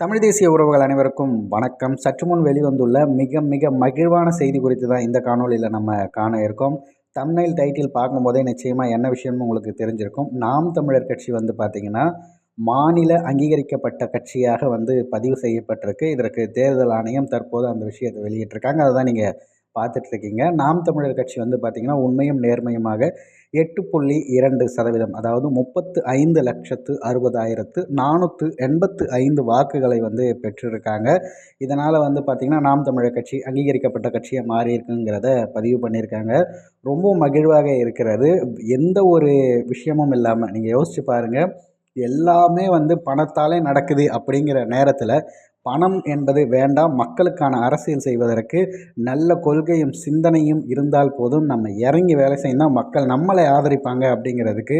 தமிழ் தேசிய உறவுகள் அனைவருக்கும் வணக்கம். சற்று முன் வெளிவந்துள்ள மிக மிக மகிழ்வான செய்தி குறித்து தான் இந்த காணொலியில் நம்ம காண இருக்கோம். தமிழில் டைட்டில் பார்க்கும்போதே நிச்சயமாக என்ன விஷயம்னு உங்களுக்கு தெரிஞ்சிருக்கும். நாம் தமிழர் கட்சி வந்து பார்த்திங்கன்னா மாநில அங்கீகரிக்கப்பட்ட கட்சியாக வந்து பதிவு செய்யப்பட்டிருக்கு. இதற்கு தேர்தல் ஆணையம் தற்போது அந்த விஷயத்தை வெளியிட்டிருக்காங்க. அதை தான் நீங்கள் பார்த்துட்ருக்கீங்க. நாம் தமிழர் கட்சி வந்து பார்த்திங்கன்னா உண்மையும் நேர்மையுமாக எட்டு புள்ளி இரண்டு சதவீதம் அதாவது முப்பத்து ஐந்து லட்சத்து அறுபதாயிரத்து நானூற்று எண்பத்து ஐந்து வாக்குகளை வந்து பெற்றிருக்காங்க. இதனால் வந்து பார்த்திங்கன்னா நாம் தமிழர் கட்சி அங்கீகரிக்கப்பட்ட கட்சியாக மாறி இருக்குங்கிறத பதிவு பண்ணியிருக்காங்க. ரொம்ப மகிழ்வாக இருக்கிறது. எந்த ஒரு விஷயமும் இல்லாமல் நீங்கள் யோசித்து பாருங்கள் எல்லாமே வந்து பணத்தாலே நடக்குது அப்படிங்கிற நேரத்தில் பணம் என்பது வேண்டாம் மக்களுக்கான அரசியல் செய்வதற்கு நல்ல கொள்கையும் சிந்தனையும் இருந்தால் போதும். நம்ம இறங்கி வேலை செய்யணும் மக்கள் நம்மளை ஆதரிப்பாங்க அப்படிங்கிறதுக்கு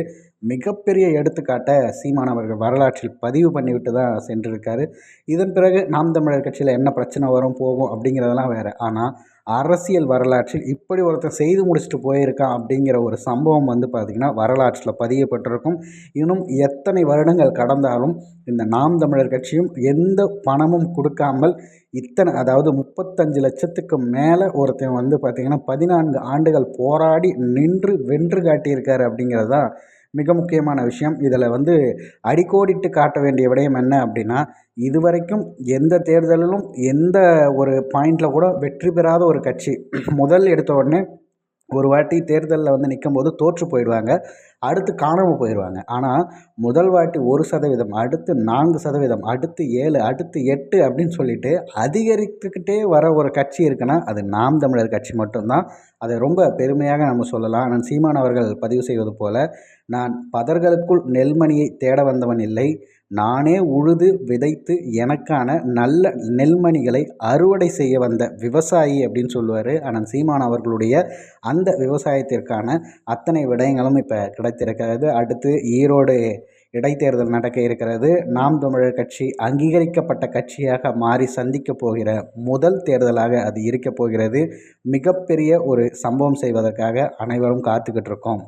மிகப்பெரிய எடுத்துக்காட்டை சீமான் அவர்கள் வரலாற்றில் பதிவு பண்ணிவிட்டு தான் சென்றிருக்காரு. இதன் பிறகு நாம் தமிழர் கட்சியில் என்ன பிரச்சனை வரும் போகும் அப்படிங்கிறதெல்லாம் வேறு. ஆனால் அரசியல் வரலாற்றில் இப்படி ஒருத்தர் செய்து முடிச்சுட்டு போயிருக்கான் அப்படிங்கிற ஒரு சம்பவம் வந்து பார்த்திங்கன்னா வரலாற்றில் பதியப்பட்டிருக்கும். இன்னும் எத்தனை வருடங்கள் கடந்தாலும் இந்த நாம் தமிழர் கட்சியும் எந்த பணமும் கொடுக்காமல் இத்தனை அதாவது முப்பத்தஞ்சு லட்சத்துக்கு மேலே ஒருத்தன் வந்து பார்த்திங்கன்னா பதினான்கு ஆண்டுகள் போராடி நின்று வென்று காட்டியிருக்காரு அப்படிங்கிறது தான் மிக முக்கியமான விஷயம். இதில் வந்து அடிக்கோடிட்டு காட்ட வேண்டிய விடயம் என்ன அப்படின்னா இதுவரைக்கும் எந்த தேர்தலிலும் எந்த ஒரு பாயிண்டில் கூட வெற்றி பெறாத ஒரு கட்சி. முதல் எடுத்த உடனே ஒரு வாட்டி தேர்தலில் வந்து நிற்கும் போது தோற்று போயிடுவாங்க அடுத்து காணாமல் போயிடுவாங்க. ஆனால் முதல் வாட்டி ஒரு சதவீதம் அடுத்து நான்கு சதவீதம் அடுத்து ஏழு அடுத்து எட்டு அப்படின்னு சொல்லிட்டு அதிகரித்துக்கிட்டே வர ஒரு கட்சி இருக்குன்னா அது நாம் தமிழர் கட்சி மட்டும்தான். அதை ரொம்ப பெருமையாக நம்ம சொல்லலாம். நான் சீமான் அவர்கள் பதிவு செய்வது போல நான் பதர்களுக்குள் நெல்மணியை தேட வந்தவன் இல்லை. நானே உழுது விதைத்து எனக்கான நல்ல நெல்மணிகளை அறுவடை செய்ய வந்த விவசாயி அப்படின்னு சொல்லுவார். ஆனால் சீமான் அவர்களுடைய அந்த விவசாயத்திற்கான அத்தனை விடயங்களும் இப்போ கிடைத்திருக்கிறது. அடுத்து ஈரோடு இடைத்தேர்தல் நடக்க இருக்கிறது. நாம் தமிழர் கட்சி அங்கீகரிக்கப்பட்ட கட்சியாக மாறி சந்திக்க போகிற முதல் தேர்தலாக அது இருக்கப் போகிறது. மிகப்பெரிய ஒரு சம்பவம் செய்வதற்காக அனைவரும் காத்துக்கிட்டு இருக்கோம்.